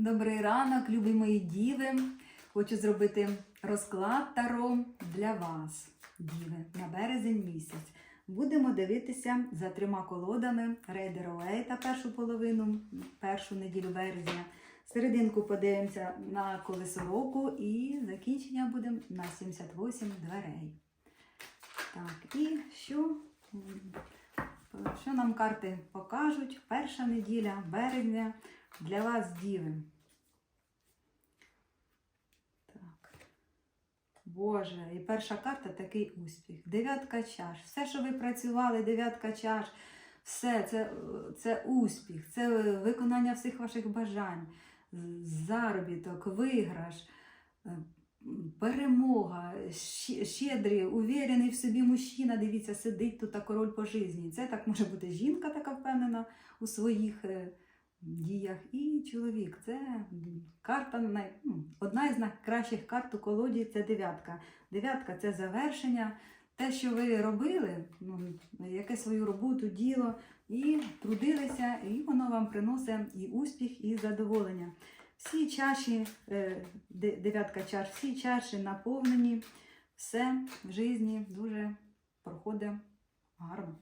Добрий ранок, любі мої діви. Хочу зробити розклад таро для вас, діви, на березень місяць. Будемо дивитися за трьома колодами Рейдер Уейта першу половину, першу неділю березня. Серединку подивимося на колесо року і закінчення будемо на 78 дверей. Так, і що, що нам карти покажуть? Перша неділя березня для вас, діви. Так. Боже, і перша карта такий успіх. Дев'ятка чаш. Все, що ви працювали, дев'ятка чаш, все це, це успіх, це виконання всіх ваших бажань, заробіток, виграш, е, перемога, щедрий, увірений в собі мужчина, дивіться, сидить тут а король по житті. Це так може бути жінка така впевнена у своїх е, діях. І чоловік. Це карта най- ну, одна із найкращих карт у колоді це дев'ятка. Дев'ятка це завершення. Те, що ви робили, ну, яке свою роботу, діло, і трудилися, і воно вам приносить і успіх, і задоволення. Всі чаші, е, дев'ятка чаш, всі чаші наповнені, все в житті дуже проходить гарно.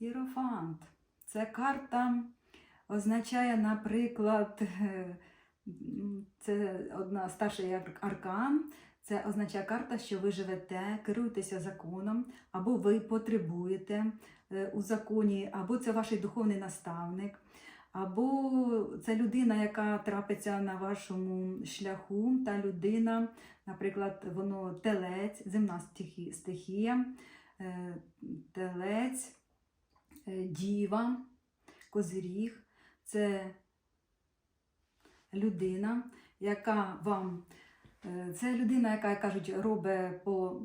Єрофант. Це карта означає, наприклад, е, це одна старший аркан. Це означає карта, що ви живете, керуєтеся законом, або ви потребуєте е, у законі, або це ваш духовний наставник, або це людина, яка трапиться на вашому шляху, та людина, наприклад, воно телець, земна стихія, е, телець, діва, козиріг. Це людина, яка вам Е, Це людина, яка як кажуть, робить по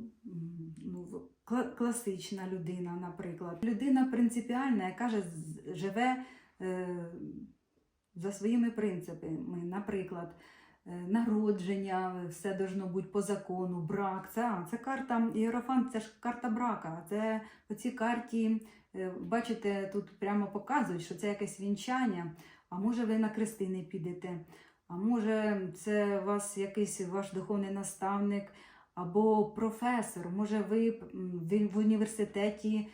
ну, класична людина, наприклад. Людина принципіальна, яка живе е, за своїми принципами. Наприклад, е, народження, все должно бути по закону, брак. Це, це карта Іерофант, це ж карта брака. Це по цій карті, е, бачите, тут прямо показують, що це якесь вінчання, а може ви на крестини підете. А може, це вас якийсь ваш духовний наставник або професор, може, ви в університеті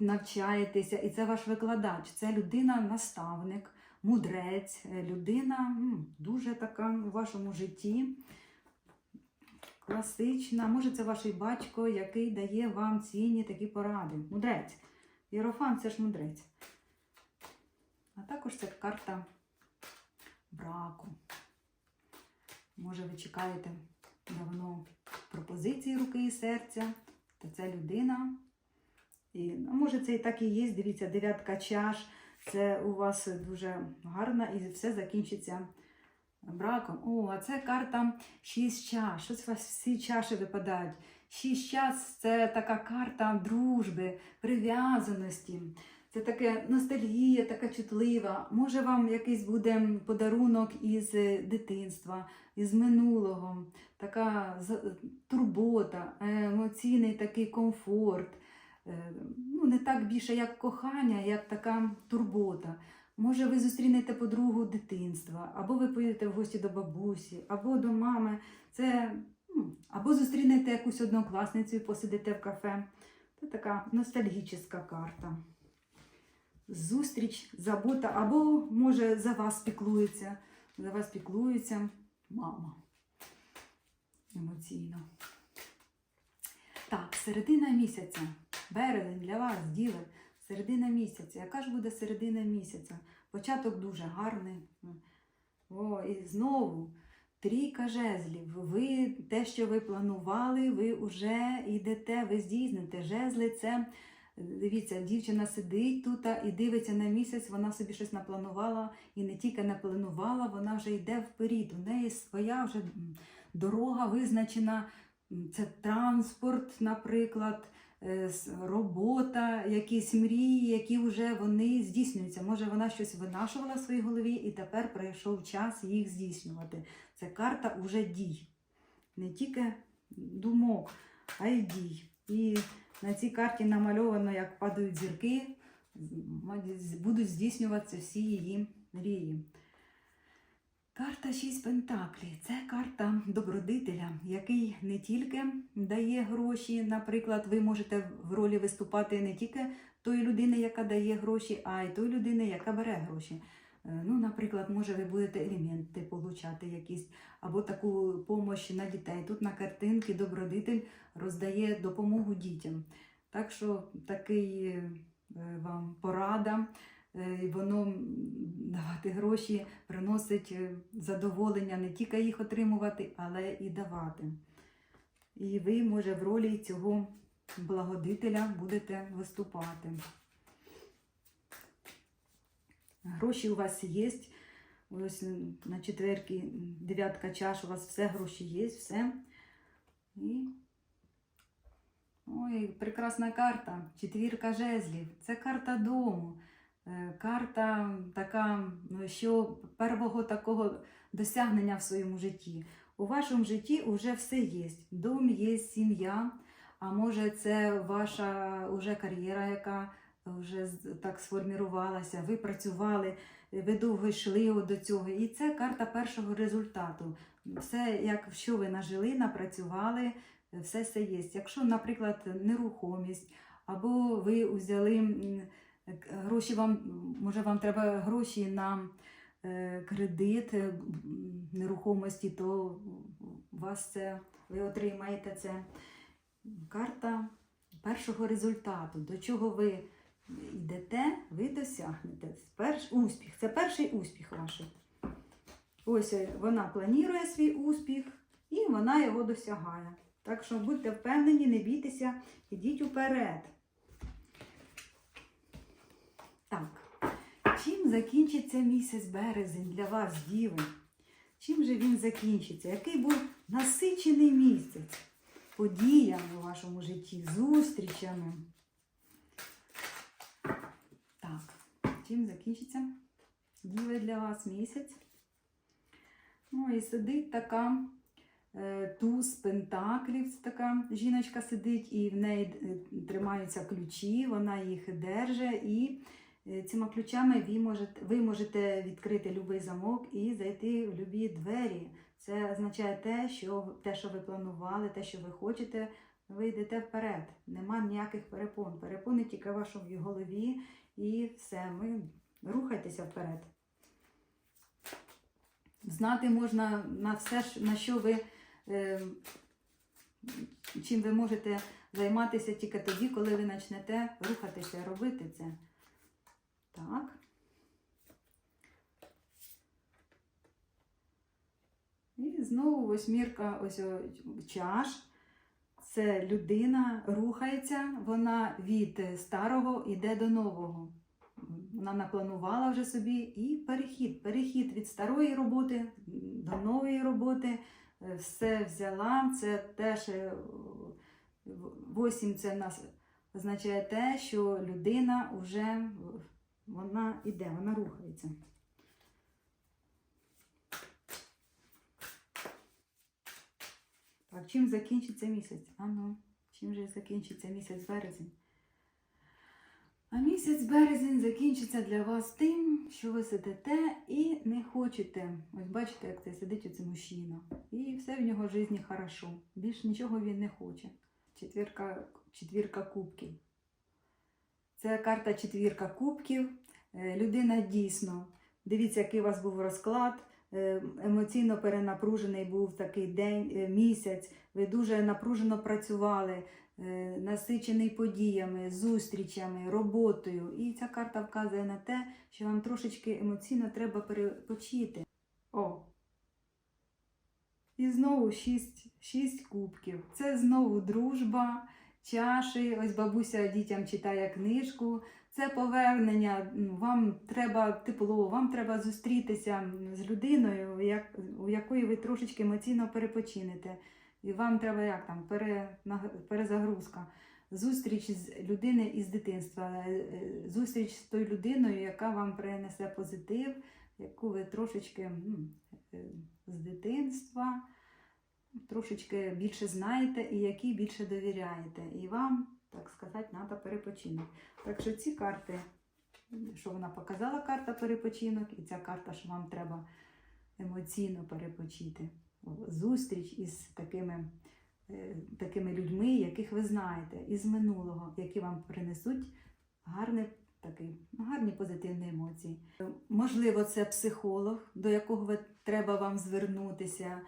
навчаєтеся, і це ваш викладач. Це людина-наставник, мудрець, е, людина дуже така у вашому житті. Класична, може, це ваш батько, який дає вам цінні такі поради. Мудрець. Єрофан це ж мудрець. А також це карта браку. Може, ви чекаєте давно пропозиції руки і серця, то це людина. І, а може, це і так і є. Дивіться, дев'ятка чаш. Це у вас дуже гарно і все закінчиться браком. О, а це карта шість чаш. Щось у вас всі чаші випадають. Шість чаш це така карта дружби, прив'язаності. Це таке ностальгія, така чутлива. Може, вам якийсь буде подарунок із дитинства, із минулого, така турбота, емоційний такий комфорт. Е, Ну, не так більше як кохання, як така турбота. Може, ви зустрінете подругу дитинства, або ви поїдете в гості до бабусі, або до мами. Це, ну, або зустрінете якусь однокласницю і посидите в кафе. Це така ностальгічна карта зустріч, забота, або, може, за вас піклується, за вас піклується мама емоційно. Так, середина місяця. Березень для вас, діли. Середина місяця. Яка ж буде середина місяця? Початок дуже гарний. О, і знову трійка жезлів. Ви те, що ви планували, ви вже йдете, ви здійсните. Жезли це Дивіться, дівчина сидить тут і дивиться на місяць, вона собі щось напланувала і не тільки напланувала, вона вже йде вперед. У неї своя вже дорога визначена. Це транспорт, наприклад, робота, якісь мрії, які вже вони здійснюються. Може, вона щось винашувала в своїй голові, і тепер прийшов час їх здійснювати. Це карта уже дій. Не тільки думок, а й дій. І на цій карті намальовано, як падають зірки, будуть здійснюватися всі її мрії. Карта шість пентаклів це карта добродителя, який не тільки дає гроші. Наприклад, ви можете в ролі виступати не тільки тої людини, яка дає гроші, а й тої людини, яка бере гроші. Е, Ну, наприклад, може, ви будете елементи получати якісь, або таку допомогу на дітей. Тут на картинці добродитель роздає допомогу дітям. Так що такий е, вам порада, воно давати гроші приносить е, задоволення не тільки їх отримувати, але і давати. І ви, може, в ролі цього благодителя будете виступати. Гроші у вас є. Ось на четверки, дев'ятка чаш, у вас все гроші є, все. І Ой, прекрасна карта. Четвірка жезлів. Це карта дому. Е, Карта така, ну, що первого такого досягнення в своєму житті. У вашому житті вже все є. Дом є, сім'я, а може це ваша уже кар'єра, яка вже так сформірувалася. Ви працювали, ви довго йшли до цього. І це карта першого результату. Все, як що ви нажили, напрацювали, все це є. Якщо, наприклад, нерухомість, або ви взяли гроші, вам може вам треба гроші на е, кредит е, нерухомості, то вас це ви отримаєте це. Карта першого результату. До чого ви йдете, ви досягнете. Перш, успіх. Це перший успіх ваш. Ось е, вона планує свій успіх і вона його досягає. Так що будьте впевнені, не бійтеся, ідіть уперед. Так, чим закінчиться місяць березень для вас, діви? Чим же він закінчиться? Який був насичений місяць подіями у вашому житті, зустрічами? Так, чим закінчиться діви для вас місяць? Ну і сидить така е, туз пентаклів, це така жіночка сидить, і в неї е, тримаються ключі, вона їх держить, цими ключами ви можете, ви можете відкрити будь-який замок і зайти в любі двері. Це означає те, що те, що ви планували, те, що ви хочете, ви йдете вперед. Нема ніяких перепон. Перепони тільки в голові, і все, ми рухайтеся вперед. Знати можна на все, на що ви, е, чим ви можете займатися тільки тоді, коли ви почнете рухатися, робити це. Так. І знову восьмірка ось чаш. Це людина рухається, вона від старого йде до нового. Вона напланувала вже собі і перехід. Перехід від старої роботи до нової роботи. Е, Все взяла. Це теж е, восім це в нас означає те, що людина вже вона йде, вона рухається. Так, чим закінчиться місяць? А ну, чим же закінчиться місяць березень? А місяць березень закінчиться для вас тим, що ви сидите і не хочете. Ось бачите, як це сидить оцей мужчина. І все в нього в житті хорошо. Більш нічого він не хоче. Четвірка, четвірка кубків. Це карта четвірка кубків. Е, Людина дійсно. Дивіться, який у вас був розклад. Е, Емоційно перенапружений був такий день, е, місяць. Ви дуже напружено працювали насичений подіями, зустрічами, роботою. І ця карта вказує на те, що вам трошечки емоційно треба перепочити. О! І знову шість, шість кубків. Це знову дружба, чаші. Ось бабуся дітям читає книжку. Це повернення. Вам треба тепло, вам треба зустрітися з людиною, як, у якої ви трошечки емоційно перепочинете. І вам треба як там пере, перезагрузка. Зустріч з людини із дитинства, е, е, зустріч з тою людиною, яка вам принесе позитив, яку ви трошечки е, з дитинства трошечки більше знаєте і якій більше довіряєте. І вам, так сказати, треба перепочинок. Так що ці карти, що вона показала, карта перепочинок, і ця карта, що вам треба емоційно перепочити. Зустріч із такими, е, такими людьми, яких ви знаєте, із минулого, які вам принесуть гарний, такий, гарні позитивні емоції. Можливо, це психолог, до якого ви, треба вам звернутися.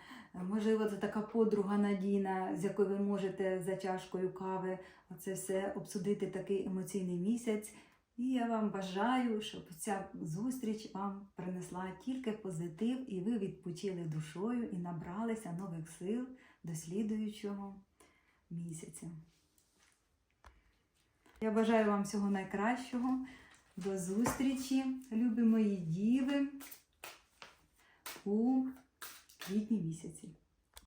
Можливо, це така подруга надійна, з якою ви можете за чашкою кави це все обсудити такий емоційний місяць. І я вам бажаю, щоб ця зустріч вам принесла тільки позитив, і ви відпочили душою і набралися нових сил до слідуючого місяця. Я бажаю вам всього найкращого. До зустрічі, любі мої діви, у квітні місяці.